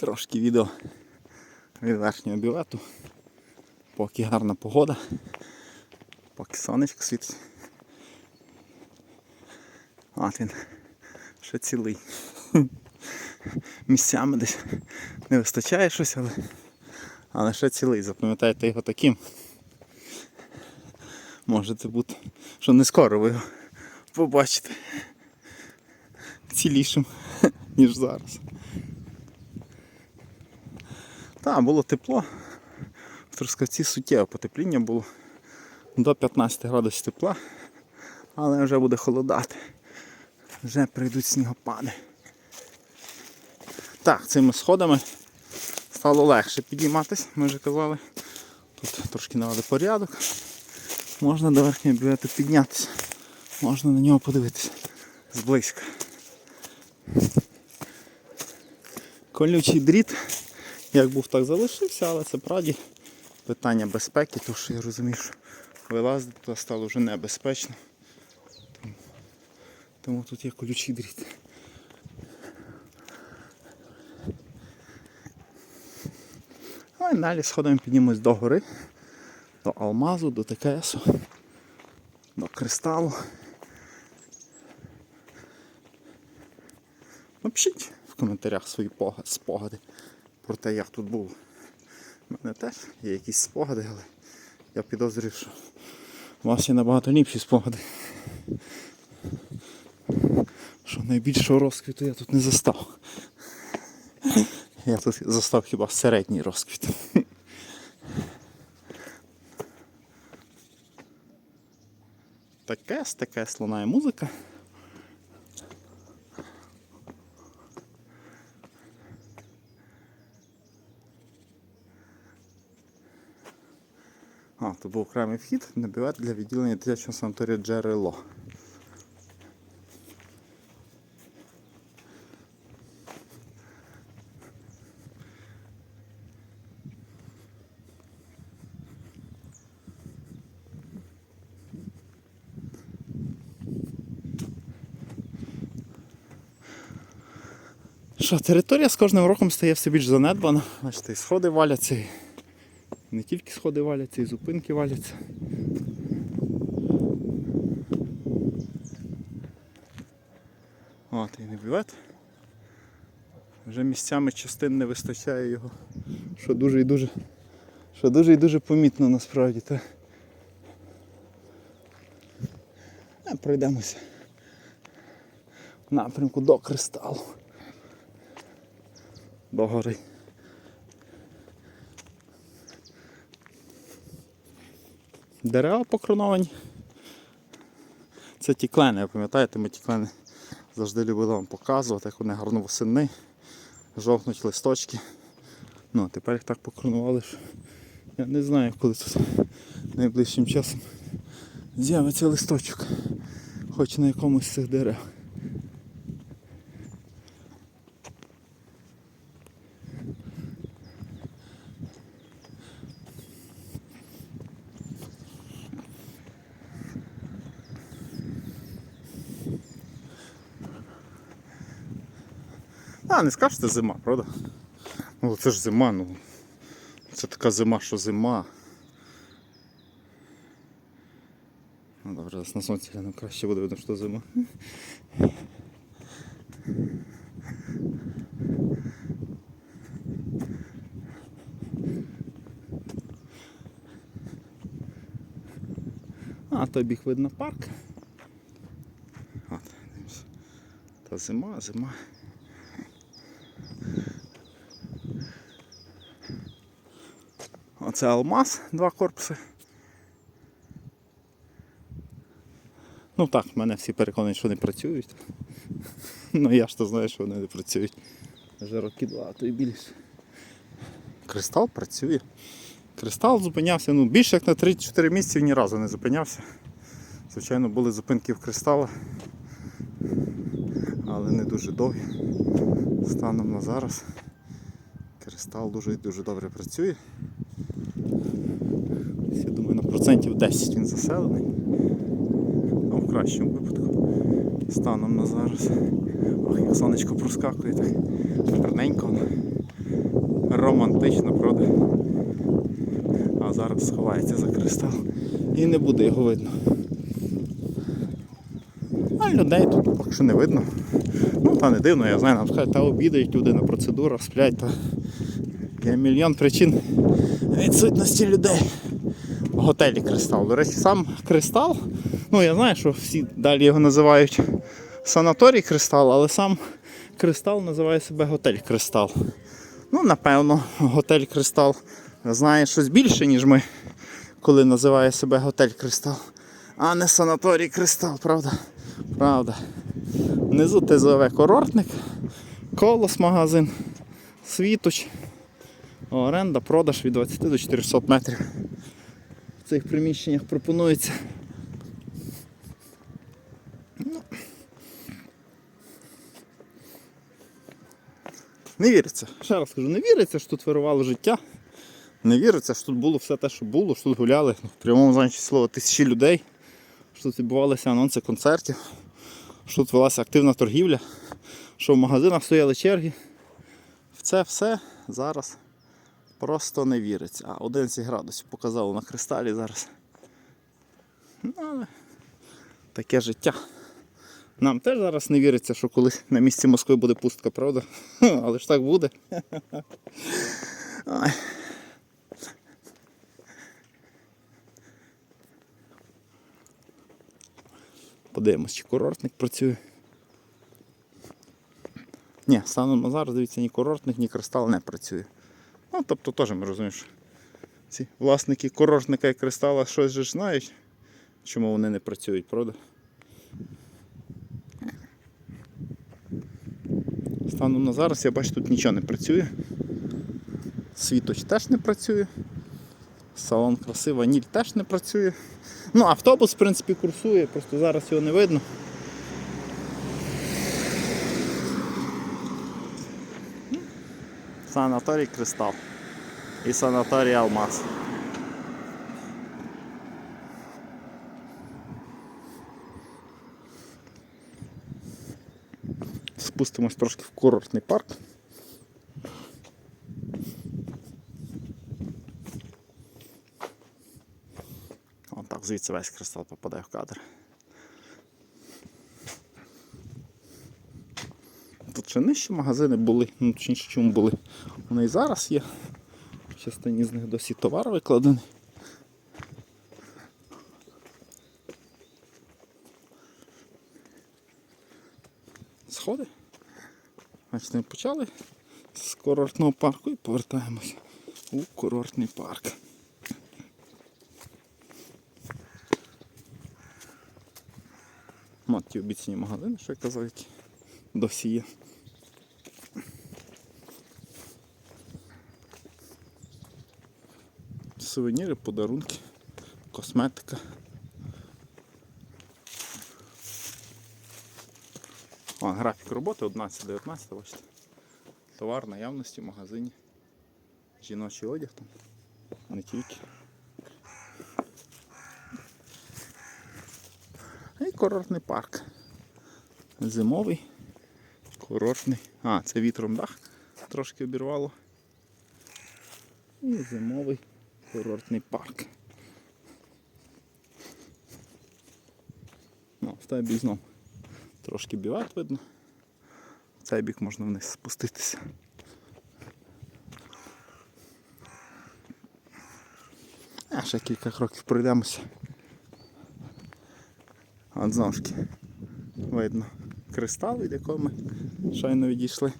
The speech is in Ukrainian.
Трошки відео від верхнього бювету. Поки гарна погода. Поки сонечко світить. От він. Ще цілий. Місцями десь не вистачає щось, але, але ще цілий. Запам'ятайте його таким. Може це бути, що не скоро ви його побачите цілішим, ніж зараз. Так, було тепло. В Трускавці суттєве потепління було до 15 градусів тепла, але вже буде холодати. Вже прийдуть снігопади. Так, цими сходами стало легше підійматися, ми вже казали. Тут трошки навели порядок. Можна до верхнього бювету піднятися. Можна на нього подивитися зблизька. Колючий дріт, як був, так залишився, але це правді питання безпеки, тому що я розумію, що вилазити туди стало вже небезпечно. Тому, тут є колючий дріт. А і далі сходимо піднімось до гори, до алмазу, до ТКСу, до кристалу. Напишіть в коментарях свої спогади про те, як тут було. У мене теж є якісь спогади, але я підозрюю, що у вас є набагато ліпші спогади. Що найбільшого розквіту я тут не застав. Я тут застав хіба середній розквіт. Таке, таке слонає музика. А, тут був окремий вхід на для відділення дитячого санаторію джерело. Що, територія з кожним роком стає все більш занедбана. Бачите, і сходи валяться, не тільки сходи валяться, і зупинки валяться. От і не бювет. Вже місцями частин не вистачає його. Що дуже і дуже. Що дуже і дуже помітно насправді. Та. А, пройдемося в напрямку до кристалу. До гори. Дерева покроновані. Це ті клени, ви пам'ятаєте, ми ті клени завжди любили вам показувати, як вони гарно восени, жовтнуть листочки. Ну, а тепер їх так покронували, що я не знаю, коли тут найближчим часом з'явиться листочок, хоч на якомусь з цих дерев. А, не скажеш, це зима, правда? Ну це ж зима, ну. Це така зима, що зима. Ну добре, зараз на сонці гляну краще буде видно, що зима. А, той біг видно парк. От. Та зима, зима. Оце алмаз, два корпуси. Ну так, мене всі переконані, що не працюють. Ну я ж то знаю, що вони не працюють. Вже роки два, а то і більше. Кристал працює. Кристал зупинявся, ну більше як на 3-4 місяці ні разу не зупинявся. Звичайно, були зупинки в кристала, але не дуже довгі. Станом на зараз. Кристал дуже дуже добре працює. Я думаю, на процентів 10 він заселений. Ну, в кращому випадку. Станом на зараз. Ох, як сонечко проскакує, так гарненько. Романтично, правда? А зараз сховається за кристал. І не буде його видно. А людей тут поки що не видно. Ну, та не дивно, я знаю, нам скажуть, та обідають люди на процедурах, сплять, та є мільйон причин відсутності людей. Готелі Кристал. До речі, сам Кристал, ну я знаю, що всі далі його називають санаторій Кристал, але сам Кристал називає себе готель Кристал. Ну, напевно, готель Кристал знає щось більше, ніж ми, коли називає себе готель Кристал. А не санаторій Кристал, правда? Правда. Внизу ТЗВ курортник, колос магазин, світоч, оренда, продаж від 20 до 400 метрів. В цих приміщеннях пропонується. Ну. Не віриться. Ще раз кажу, не віриться, що тут вирувало життя. Не віриться, що тут було все те, що було, що тут гуляли ну, в прямому значенні слова тисячі людей, що тут відбувалися анонси концертів, що тут велася активна торгівля, що в магазинах стояли черги. Це все зараз просто не віриться. А 11 градусів показало на кристалі зараз. Ну, але таке життя. Нам теж зараз не віриться, що колись на місці Москви буде пустка, правда? Але ж так буде. Ай. Подивимось, чи курортник працює. Ні, станом на зараз, дивіться, ні курортник, ні кристал не працює. Ну, тобто теж ми розуміємо, що ці власники курортника і кристала щось же знають, чому вони не працюють, правда? Станом на зараз я бачу, тут нічого не працює. Світоч теж не працює. Салон краси, ваніль теж не працює. Ну, автобус, в принципі, курсує, просто зараз його не видно. Санаторій Кристал і санаторій Алмаз. Спустимось трошки в курортний парк. Вон так звідси весь кристал попадає в кадр. Тут ще магазини були, ну точніше чому були. Вони і зараз є. В частині з них досі товар викладений. Сходи. Значить, ми почали з курортного парку і повертаємося у курортний парк. От ті обіцяні магазини, що я казав, які досі є. Сувеніри, подарунки, косметика. О, графік роботи 11-19, бачите. Товар наявності в магазині. Жіночий одяг там. Не тільки. І курортний парк. Зимовий, курортний. А, це вітром дах трошки обірвало. І зимовий курортний парк. Ну, в той бік знов трошки біват видно. В цей бік можна вниз спуститися. А ще кілька кроків пройдемося. От знову ж таки видно кристал, від якого ми щойно відійшли.